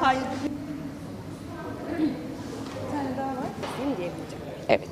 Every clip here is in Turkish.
Hayır. Evet.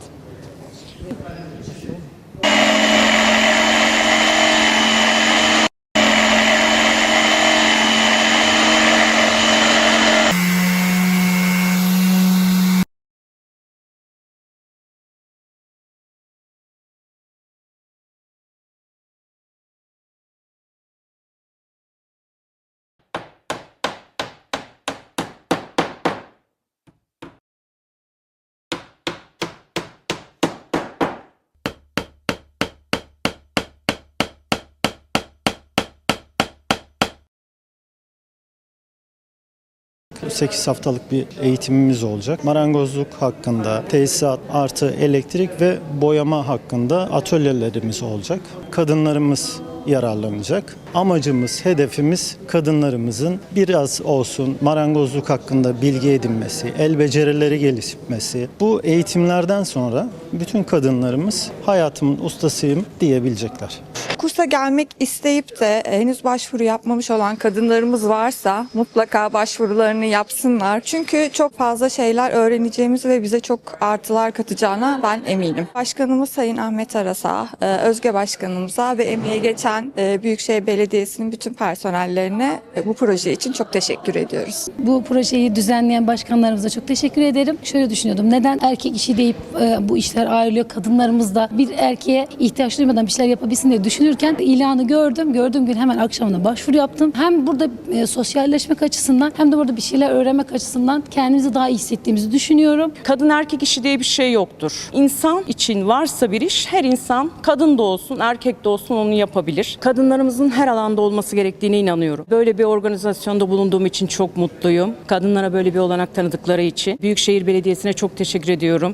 8 haftalık bir eğitimimiz olacak. Marangozluk hakkında, tesisat artı elektrik ve boyama hakkında atölyelerimiz olacak. Kadınlarımız yararlanacak. Amacımız, hedefimiz kadınlarımızın biraz olsun marangozluk hakkında bilgi edinmesi, el becerileri gelişmesi. Bu eğitimlerden sonra bütün kadınlarımız hayatımın ustasıyım diyebilecekler. Kursa gelmek isteyip de henüz başvuru yapmamış olan kadınlarımız varsa mutlaka başvurularını yapsınlar. Çünkü çok fazla şeyler öğreneceğimiz ve bize çok artılar katacağına ben eminim. Başkanımız Sayın Ahmet Aras'a, e, Özge Başkanımıza ve emeği geçen e, Büyükşehir Belediyesi'nin bütün personellerine e, bu proje için çok teşekkür ediyoruz. Bu projeyi düzenleyen başkanlarımıza çok teşekkür ederim. Şöyle düşünüyordum. Neden erkek işi deyip e, bu işler ayrılıyor? Kadınlarımız da bir erkeğe ihtiyaç duymadan bir şeyler yapabilsin diye düşünürken ilanı gördüm. Gördüğüm gün hemen akşamına başvuru yaptım. Hem burada e, sosyalleşmek açısından hem de burada bir şeyler öğrenmek açısından kendimizi daha iyi hissettiğimizi düşünüyorum. Kadın erkek işi diye bir şey yoktur. İnsan için varsa bir iş her insan kadın da olsun erkek de olsun onu yapabilir. Kadınlarımızın her alanda olması gerektiğine inanıyorum. Böyle bir organizasyonda bulunduğum için çok mutluyum. Kadınlara böyle bir olanak tanıdıkları için Büyükşehir Belediyesi'ne çok teşekkür ediyorum.